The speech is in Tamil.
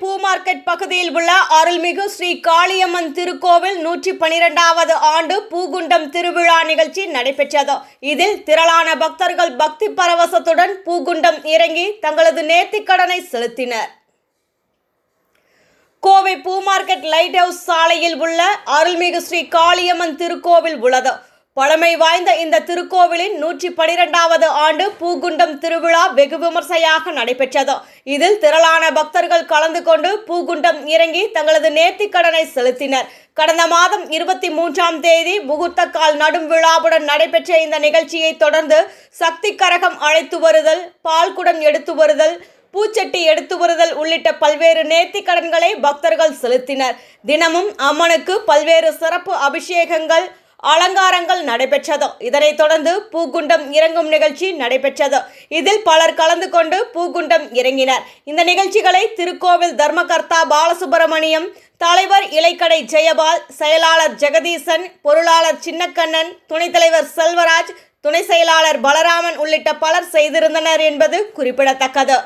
மார்க்கெட் பகுதியில் உள்ள அருள்மிகு ஸ்ரீ காளியம்மன் திருக்கோவில் நூற்றி பனிரெண்டாவது ஆண்டு பூகுண்டம் திருவிழா நிகழ்ச்சி நடைபெற்றது. இதில் திரளான பக்தர்கள் பக்தி பரவசத்துடன் பூகுண்டம் இறங்கி தங்களது நேர்த்திக்கடனை செலுத்தினர். கோவை பூ மார்க்கெட் லைட் ஹவுஸ் சாலையில் உள்ள அருள்மிகு ஸ்ரீ காளியம்மன் திருக்கோவில் உள்ளது. பழமை வாய்ந்த இந்த திருக்கோவிலின் நூற்றி பனிரெண்டாவது ஆண்டு பூகுண்டம் திருவிழா வெகு விமர்சையாக நடைபெற்றது. இதில் திரளான பக்தர்கள் கலந்து கொண்டு பூகுண்டம் இறங்கி தங்களது நேர்த்திக்கடனை செலுத்தினர். கடந்த மாதம் இருபத்தி மூன்றாம் தேதி முகூர்த்த கால் நடும் விழாவுடன் நடைபெற்ற இந்த நிகழ்ச்சியை தொடர்ந்து சக்தி கரகம் அழைத்து வருதல் பால்குடம் எடுத்து வருதல் பூச்சட்டி எடுத்து வருதல் உள்ளிட்ட பல்வேறு நேர்த்தி கடன்களை பக்தர்கள் செலுத்தினர். தினமும் அம்மனுக்கு பல்வேறு சிறப்பு அபிஷேகங்கள் அலங்காரங்கள் நடைபெற்றது. இதனைத் தொடர்ந்து பூகுண்டம் இறங்கும் நிகழ்ச்சி நடைபெற்றது. இதில் பலர் கலந்து கொண்டு பூகுண்டம் இறங்கினர். இந்த நிகழ்ச்சிகளை திருக்கோவில் தர்மகர்த்தா பாலசுப்பிரமணியம் தலைவர் இலைக்கடை ஜெயபால் செயலாளர் ஜெகதீசன் பொருளாளர் சின்னக்கண்ணன் துணைத் தலைவர் செல்வராஜ் துணை செயலாளர் பலராமன் உள்ளிட்ட பலர் செய்திருந்தனர் என்பது குறிப்பிடத்தக்கது.